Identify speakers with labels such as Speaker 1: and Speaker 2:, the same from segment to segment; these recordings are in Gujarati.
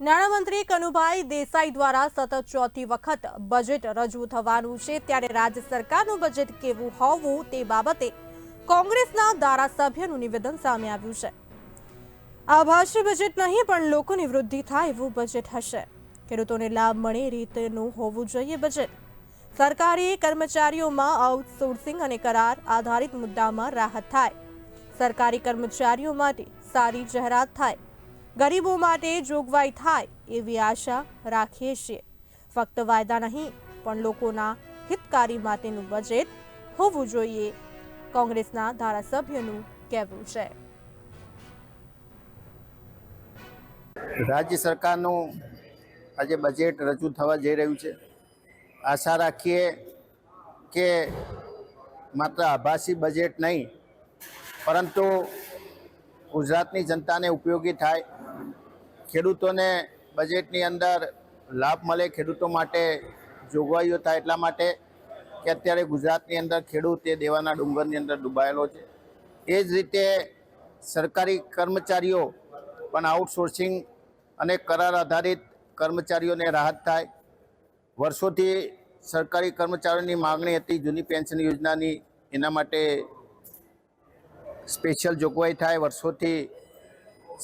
Speaker 1: નાણામંત્રી કનુભાઈ દેસાઈ દ્વારા સતત ચોથી વખત બજેટ રજૂ થવાનું છે ત્યારે રાજ્ય સરકારનું બજેટ કેવું હોવું તે બાબતે કોંગ્રેસના ધારાસભ્યનું નિવેદન સામે આવ્યું છે. આભાસી બજેટ નહીં, પણ લોકોની વૃદ્ધિ થાય એવું બજેટ હશે. ખેડૂતોને લાભ મળે રીતનું હોવું જોઈએ બજેટ. સરકારી કર્મચારીઓમાં આઉટસોર્સિંગ અને કરાર આધારિત મુદ્દામાં રાહત થાય. સરકારી કર્મચારીઓ માટે સારી જાહેરાત થાય. ગરીબો માટે જોગવાઈ થાય એવી આશા રાખીએ છીએ. ફક્ત વાયદા નહીં, પણ લોકોના હિતકારી માટેનું બજેટ હોવું જોઈએ. કોંગ્રેસના ધારાસભ્યનું કહેવું છે.
Speaker 2: રાજ્ય સરકારનું આજે બજેટ રજૂ થવા જઈ રહ્યું છે. આશા રાખીએ કે માત્ર આભાસી બજેટ નહીં, પરંતુ ગુજરાતની જનતાને ઉપયોગી થાય ખેડૂતોને બજેટની અંદર લાભ મળે ખેડૂતો માટે, જોગવાઈઓ થાય એટલા માટે કે અત્યારે ગુજરાતની અંદર ખેડૂત એ દેવાના ડુંગરની અંદર ડૂબાયેલો છે. એ જ રીતે સરકારી કર્મચારીઓ પણ આઉટસોર્સિંગ અને કરાર આધારિત કર્મચારીઓને રાહત થાય. વર્ષોથી સરકારી કર્મચારીઓની માગણી હતી જૂની પેન્શન યોજનાની, એના માટે સ્પેશિયલ જોગવાઈ થાય. વર્ષોથી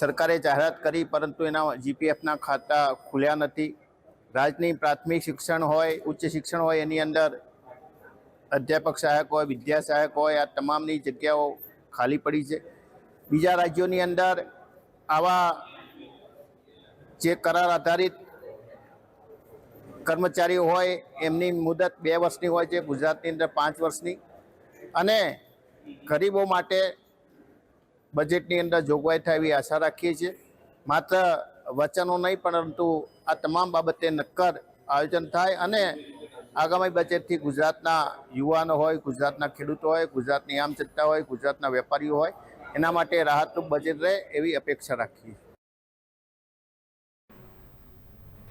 Speaker 2: સરકારે જાહેરાત કરી, પરંતુ એના જીપીએફના ખાતા ખુલ્યા નથી. રાજ્યની પ્રાથમિક શિક્ષણ હોય, ઉચ્ચ શિક્ષણ હોય, એની અંદર અધ્યાપક સહાયક હોય, વિદ્યા સહાયક હોય, આ તમામની જગ્યાઓ ખાલી પડી છે. બીજા રાજ્યોની અંદર આવા જે કરાર આધારિત કર્મચારીઓ હોય, એમની મુદત બે વર્ષની હોય છે, ગુજરાતની અંદર પાંચ વર્ષની. અને ગરીબો માટે બજેટની અંદર જોગવાઈ થાય એવી આશા રાખીએ છીએ. માત્ર વચનો નહીં, પરંતુ આ તમામ બાબતે નક્કર આયોજન થાય અને આગામી બજેટથી ગુજરાતના યુવાનો હોય, ગુજરાતના ખેડૂતો હોય, ગુજરાતની આમ જનતા હોય, ગુજરાતના વેપારીઓ હોય, એના માટે રાહતનું બજેટ રહે એવી અપેક્ષા રાખીએ